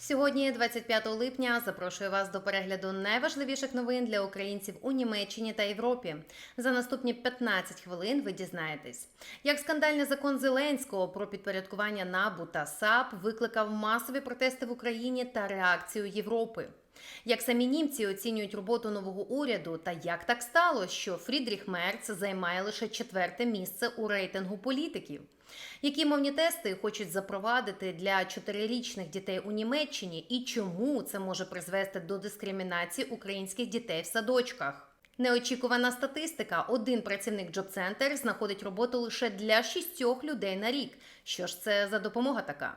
Сьогодні, 25 липня, запрошую вас до перегляду найважливіших новин для українців у Німеччині та Європі. За наступні 15 хвилин ви дізнаєтесь, як скандальний закон Зеленського про підпорядкування НАБУ та САП викликав масові протести в Україні та реакцію Європи. Як самі німці оцінюють роботу нового уряду, та як так сталося, що Фрідріх Мерц займає лише четверте місце у рейтингу політиків? Які мовні тести хочуть запровадити для чотирирічних дітей у Німеччині, і чому це може призвести до дискримінації українських дітей в садочках? Неочікувана статистика: один працівник Джоб-центр знаходить роботу лише для шістьох людей на рік. Що ж це за допомога така?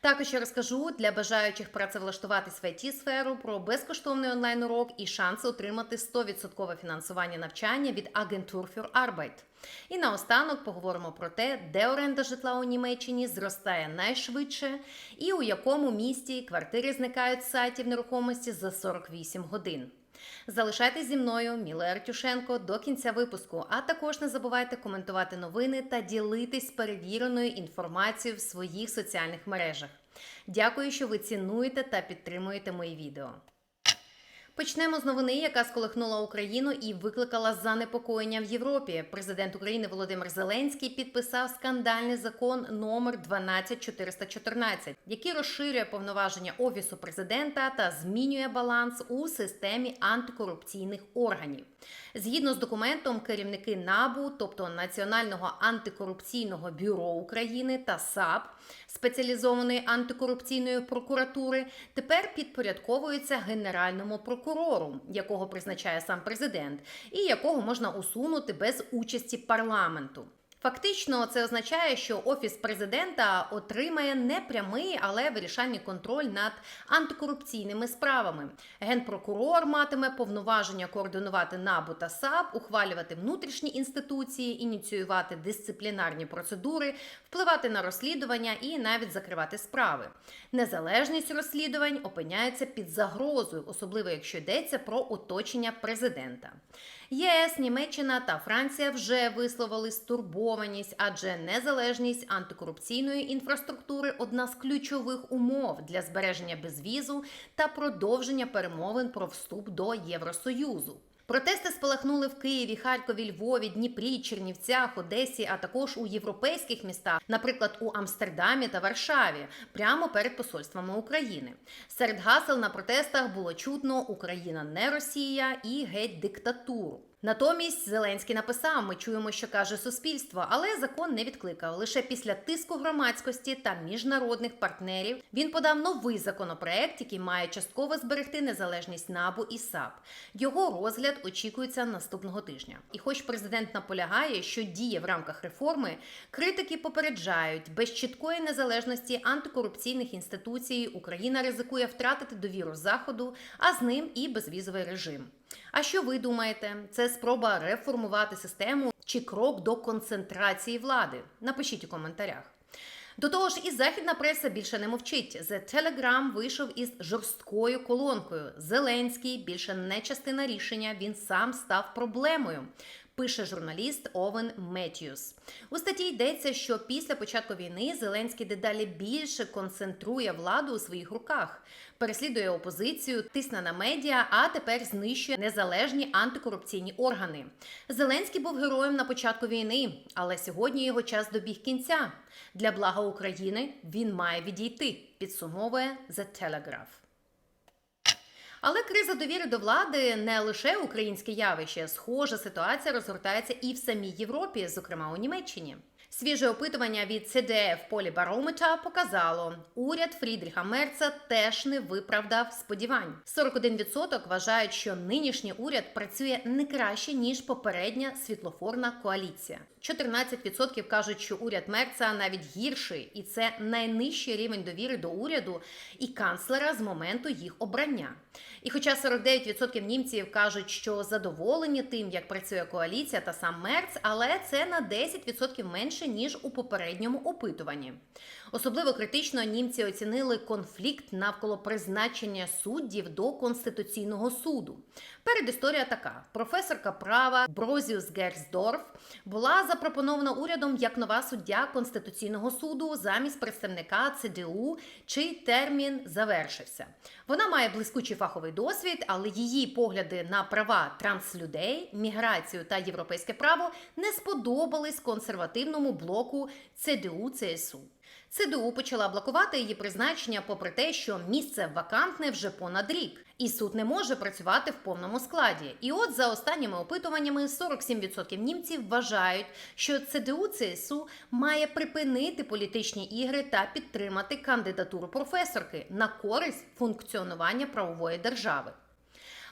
Також я розкажу для бажаючих працевлаштуватись в it сферу про безкоштовний онлайн урок і шанси отримати 100% фінансування навчання від Agentur für Arbeit. І наостанок поговоримо про те, де оренда житла у Німеччині зростає найшвидше, і у якому місті квартири зникають з сайтів нерухомості за 48 годин. Залишайтесь зі мною, Мілою Артюшенко, до кінця випуску. А також не забувайте коментувати новини та ділитись перевіреною інформацією в своїх соціальних мережах. Дякую, що ви цінуєте та підтримуєте мої відео. Почнемо з новини, яка сколихнула Україну і викликала занепокоєння в Європі. Президент України Володимир Зеленський підписав скандальний закон номер 12414, який розширює повноваження офісу президента та змінює баланс у системі антикорупційних органів. Згідно з документом, керівники НАБУ, тобто Національного антикорупційного бюро України та САП спеціалізованої антикорупційної прокуратури, тепер підпорядковуються генеральному прокурору, якого призначає сам президент, і якого можна усунути без участі парламенту. Фактично, це означає, що офіс президента отримає не прямий, але вирішальний контроль над антикорупційними справами. Генпрокурор матиме повноваження координувати НАБУ та САП, ухвалювати внутрішні інституції, ініціювати дисциплінарні процедури, впливати на розслідування і навіть закривати справи. Незалежність розслідувань опиняється під загрозою, особливо якщо йдеться про оточення президента. ЄС, Німеччина та Франція вже висловили стурбованість, адже незалежність антикорупційної інфраструктури одна з ключових умов для збереження безвізу та продовження перемовин про вступ до Євросоюзу. Протести спалахнули в Києві, Харкові, Львові, Дніпрі, Чернівцях, Одесі, а також у європейських містах, наприклад, у Амстердамі та Варшаві, прямо перед посольствами України. Серед гасел на протестах було чутно Україна не Росія і геть диктатуру. Натомість Зеленський написав: ми чуємо, що каже суспільство, але закон не відкликав. Лише після тиску громадськості та міжнародних партнерів він подав новий законопроект, який має частково зберегти незалежність НАБУ і САП. Його розгляд очікується наступного тижня. І, хоч президент наполягає, що діє в рамках реформи, критики попереджають, без чіткої незалежності антикорупційних інституцій Україна ризикує втратити довіру заходу, а з ним і безвізовий режим. А що ви думаєте? Це спроба реформувати систему чи крок до концентрації влади? Напишіть у коментарях. До того ж, і західна преса більше не мовчить. The Telegram вийшов із жорсткою колонкою. Зеленський більше не частина рішення. Він сам став проблемою. Пише журналіст Овен Меттьюс. У статті йдеться, що після початку війни Зеленський дедалі більше концентрує владу у своїх руках, переслідує опозицію, тисне на медіа, а тепер знищує незалежні антикорупційні органи. Зеленський був героєм на початку війни, але сьогодні його час добіг кінця. Для блага України він має відійти. Підсумовує The Telegraph. Але криза довіри до влади не лише українське явище. Схожа ситуація розгортається і в самій Європі, зокрема у Німеччині. Свіже опитування від CDF Полібарометра показало, уряд Фрідріха Мерца теж не виправдав сподівань. 41% вважають, що нинішній уряд працює не краще ніж попередня світлофорна коаліція. 14% кажуть, що уряд Мерца навіть гірший, і це найнижчий рівень довіри до уряду і канцлера з моменту їх обрання. І хоча 49% німців кажуть, що задоволені тим, як працює коаліція та сам Мерц, але це на 10% менше менше ніж у попередньому опитуванні. Особливо критично німці оцінили конфлікт навколо призначення суддів до конституційного суду. Передісторія така: професорка права Брозіус Герсдорф була запропонована урядом як нова суддя конституційного суду замість представника ЦДУ, чий термін завершився. Вона має блискучий фаховий досвід, але її погляди на права транслюдей, міграцію та європейське право не сподобались консервативному блоку ЦДУ ЦСУ. ЦДУ почала блокувати її призначення, попри те, що місце вакантне вже понад рік, і суд не може працювати в повному складі. І от за останніми опитуваннями 47% німців вважають, що ЦДУ ЦСУ має припинити політичні ігри та підтримати кандидатуру професорки на користь функціонування правової держави.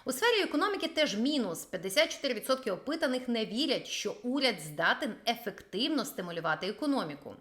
У сфері економіки теж мінус 54% опитаних не вірять, що уряд здатен ефективно стимулювати економіку.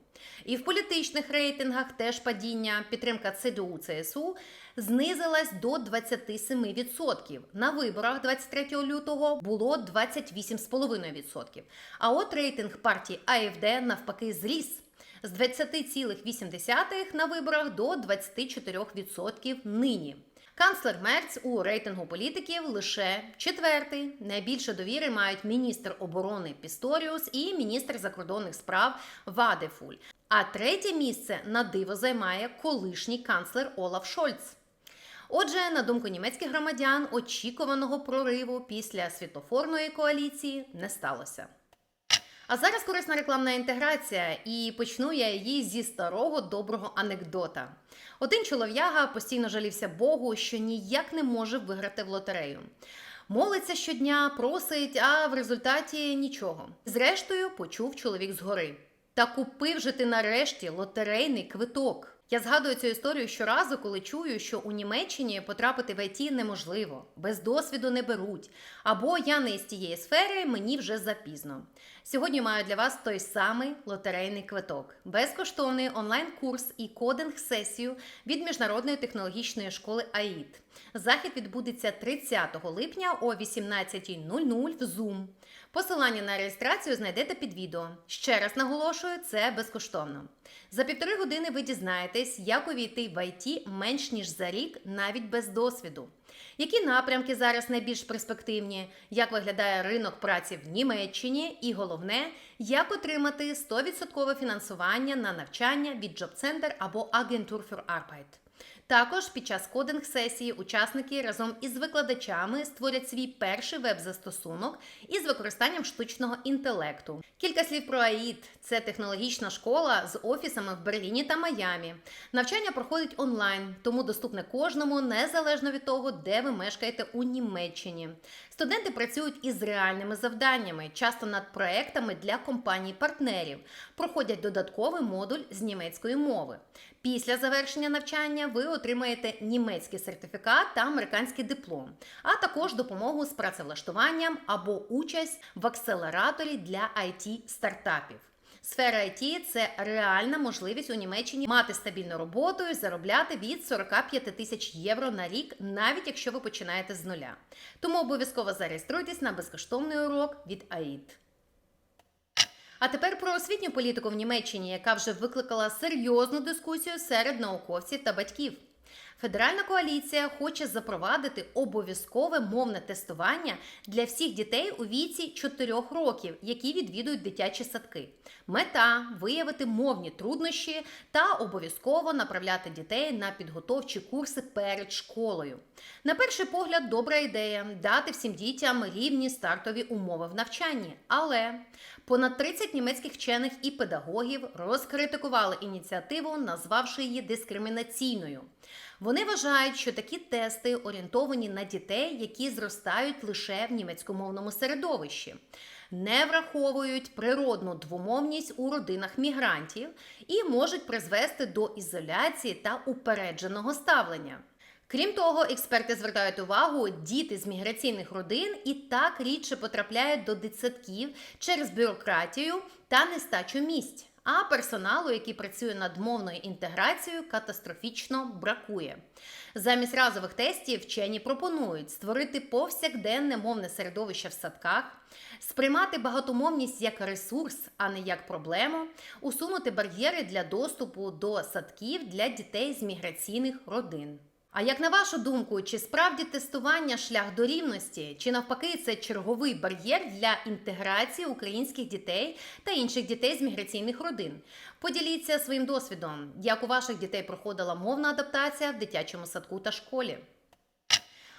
І в політичних рейтингах теж падіння підтримка ЦДУ ЦСУ знизилась до 27%. На виборах 23 лютого було 28,5%. А от рейтинг партії АФД навпаки зріс. З 20,8 на виборах до 24% нині. Канцлер Мерц у рейтингу політиків лише четвертий. Найбільше довіри мають міністр оборони Пісторіус і міністр закордонних справ Вадефуль. А третє місце на диво займає колишній канцлер Олаф Шольц. Отже, на думку німецьких громадян, очікуваного прориву після світофорної коаліції не сталося. А зараз корисна рекламна інтеграція, і почну я її зі старого доброго анекдота. Один чолов'яга постійно жалівся Богу, що ніяк не може виграти в лотерею. Молиться щодня, просить, а в результаті нічого. Зрештою, почув чоловік згори. Та купив же ти нарешті лотерейний квиток. Я згадую цю історію щоразу, коли чую, що у Німеччині потрапити в ІТ неможливо, без досвіду не беруть. Або я не із тієї сфери, мені вже запізно. Сьогодні маю для вас той самий лотерейний квиток, безкоштовний онлайн-курс і кодинг-сесію від міжнародної технологічної школи АІТ. Захід відбудеться 30 липня о 18.00 в Zoom. Посилання на реєстрацію знайдете під відео. Ще раз наголошую, це безкоштовно. За півтори години ви дізнаєтесь, як увійти в ІТ менш ніж за рік, навіть без досвіду. Які напрямки зараз найбільш перспективні, як виглядає ринок праці в Німеччині, і головне, як отримати 100% фінансування на навчання від Job Center або Agentur für Arbeit. Також під час кодинг сесії учасники разом із викладачами створять свій перший веб-застосунок із використанням штучного інтелекту. Кілька слів про АІД це технологічна школа з офісами в Берліні та Майамі. Навчання проходить онлайн, тому доступне кожному незалежно від того, де ви мешкаєте у Німеччині. Студенти працюють із реальними завданнями, часто над проектами для компаній-партнерів, проходять додатковий модуль з німецької мови. Після завершення навчання ви отримаєте німецький сертифікат та американський диплом, а також допомогу з працевлаштуванням або участь в акселераторі для it стартапів. Сфера IT – це реальна можливість у Німеччині мати стабільну роботу і заробляти від 45 тисяч євро на рік, навіть якщо ви починаєте з нуля. Тому обов'язково зареєструйтесь на безкоштовний урок від АІД. А тепер про освітню політику в Німеччині, яка вже викликала серйозну дискусію серед науковців та батьків. Федеральна коаліція хоче запровадити обов'язкове мовне тестування для всіх дітей у віці 4 років, які відвідують дитячі садки. Мета виявити мовні труднощі та обов'язково направляти дітей на підготовчі курси перед школою. На перший погляд, добра ідея дати всім дітям рівні стартові умови в навчанні. Але понад 30 німецьких вчених і педагогів розкритикували ініціативу, назвавши її дискримінаційною. Вони вважають, що такі тести орієнтовані на дітей, які зростають лише в німецькомовному середовищі, не враховують природну двомовність у родинах мігрантів і можуть призвести до ізоляції та упередженого ставлення. Крім того, експерти звертають увагу, діти з міграційних родин і так рідше потрапляють до дитсадків через бюрократію та нестачу місць. А персоналу, який працює над мовною інтеграцією, катастрофічно бракує. Замість разових тестів вчені пропонують створити повсякденне мовне середовище в садках, сприймати багатомовність як ресурс, а не як проблему, усунути бар'єри для доступу до садків для дітей з міграційних родин. А як на вашу думку, чи справді тестування шлях до рівності, чи навпаки це черговий бар'єр для інтеграції українських дітей та інших дітей з міграційних родин? Поділіться своїм досвідом, як у ваших дітей проходила мовна адаптація в дитячому садку та школі.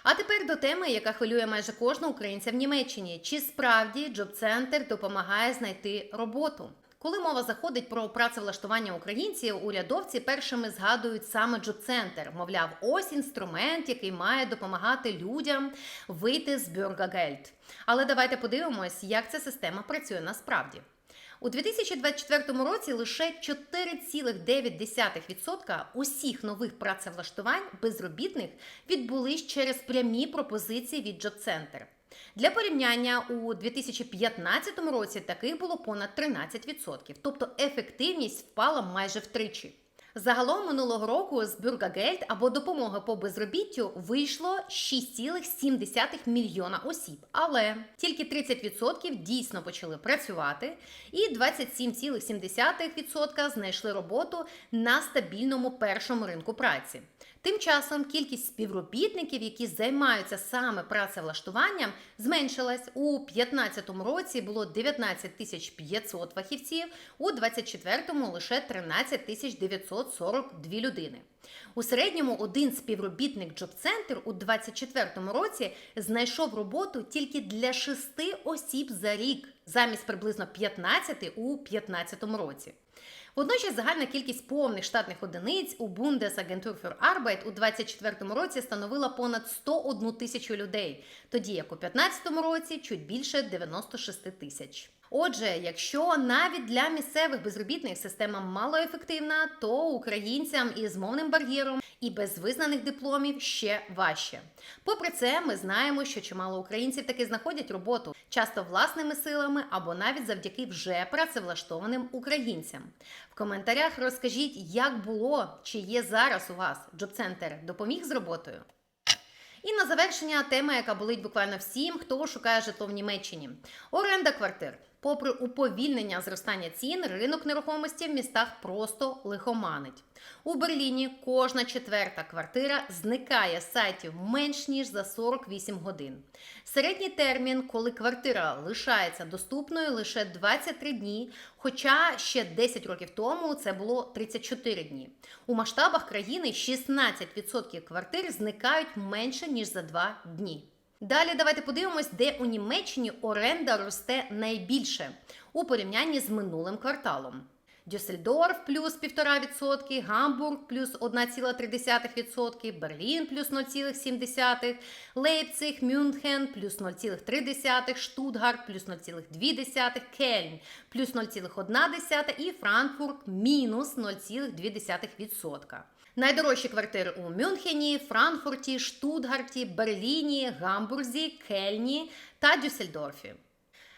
А тепер до теми, яка хвилює майже кожного українця в Німеччині: чи справді Джоб-центр допомагає знайти роботу? Коли мова заходить про працевлаштування українців, урядовці першими згадують саме Джоб-центр. Мовляв, ось інструмент, який має допомагати людям вийти з бюргагельд. Але давайте подивимось, як ця система працює насправді. У 2024 році лише 4,9% усіх нових працевлаштувань безробітних відбулись через прямі пропозиції від Джобцентр. Для порівняння у 2015 році таких було понад 13%, тобто ефективність впала майже втричі. Загалом минулого року з Бюргагельд або допомоги по безробіттю вийшло 6,7 мільйона осіб, але тільки 30% дійсно почали працювати, і 27,7% знайшли роботу на стабільному першому ринку праці. Тим часом кількість співробітників, які займаються саме працевлаштуванням, зменшилась у 2015 році. Було 19 тисяч 500 фахівців, у 2024 лише 13 тисяч 942 людини. У середньому один співробітник Джоб-центр у 2024 році знайшов роботу тільки для 6 осіб за рік, замість приблизно 15 у 2015 році. Водночас загальна кількість повних штатних одиниць у Bundesagentur für Arbeit у 2024 році становила понад 101 тисячу людей, тоді як у 2015 році чуть більше 96 тисяч. Отже, якщо навіть для місцевих безробітних система малоефективна, то українцям із мовним бар'єром і без визнаних дипломів ще важче. Попри це, ми знаємо, що чимало українців таки знаходять роботу, часто власними силами або навіть завдяки вже працевлаштованим українцям. В коментарях розкажіть, як було чи є зараз у вас джоб-центр допоміг з роботою. І на завершення тема, яка болить буквально всім, хто шукає житло в Німеччині: оренда квартир. Попри уповільнення зростання цін, ринок нерухомості в містах просто лихоманить. У Берліні кожна четверта квартира зникає з сайтів менш ніж за 48 годин. Середній термін, коли квартира лишається доступною, лише 23 дні, хоча ще 10 років тому це було 34 дні. У масштабах країни 16% квартир зникають менше ніж за 2 дні. Далі давайте подивимось, де у Німеччині оренда росте найбільше у порівнянні з минулим кварталом. Дюссельдорф плюс 1,5%, Гамбург плюс 1,3%, Берлін плюс 0,7%, Лейпциг, Мюнхен плюс 0,3%, Штутгарт плюс 0,2%, Кельн плюс 0,1% і Франкфурт мінус 0,2%. Найдорожчі квартири у Мюнхені, Франкфурті, Штутгарті, Берліні, Гамбурзі, Кельні та Дюссельдорфі.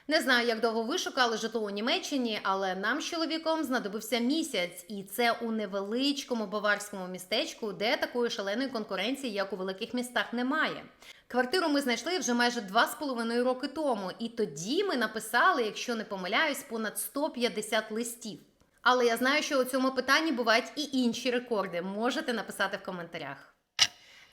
Не знаю, як довго ви шукали житло у Німеччині, але нам з чоловіком знадобився місяць, і це у невеличкому баварському містечку, де такої шаленої конкуренції, як у великих містах, немає. Квартиру ми знайшли вже майже два з половиною роки тому, і тоді ми написали, якщо не помиляюсь, понад 150 листів. Але я знаю, що у цьому питанні бувають і інші рекорди. Можете написати в коментарях.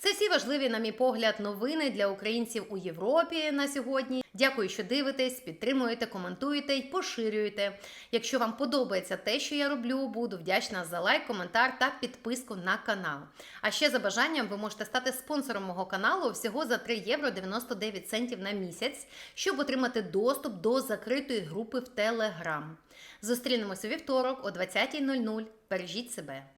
Це всі важливі, на мій погляд, новини для українців у Європі на сьогодні. Дякую, що дивитесь, підтримуєте, коментуєте і поширюєте. Якщо вам подобається те, що я роблю, буду вдячна за лайк, коментар та підписку на канал. А ще за бажанням ви можете стати спонсором мого каналу всього за 3 євро 99 центів на місяць, щоб отримати доступ до закритої групи в Телеграм. Зустрінемося у вівторок о 20.00. Бережіть себе.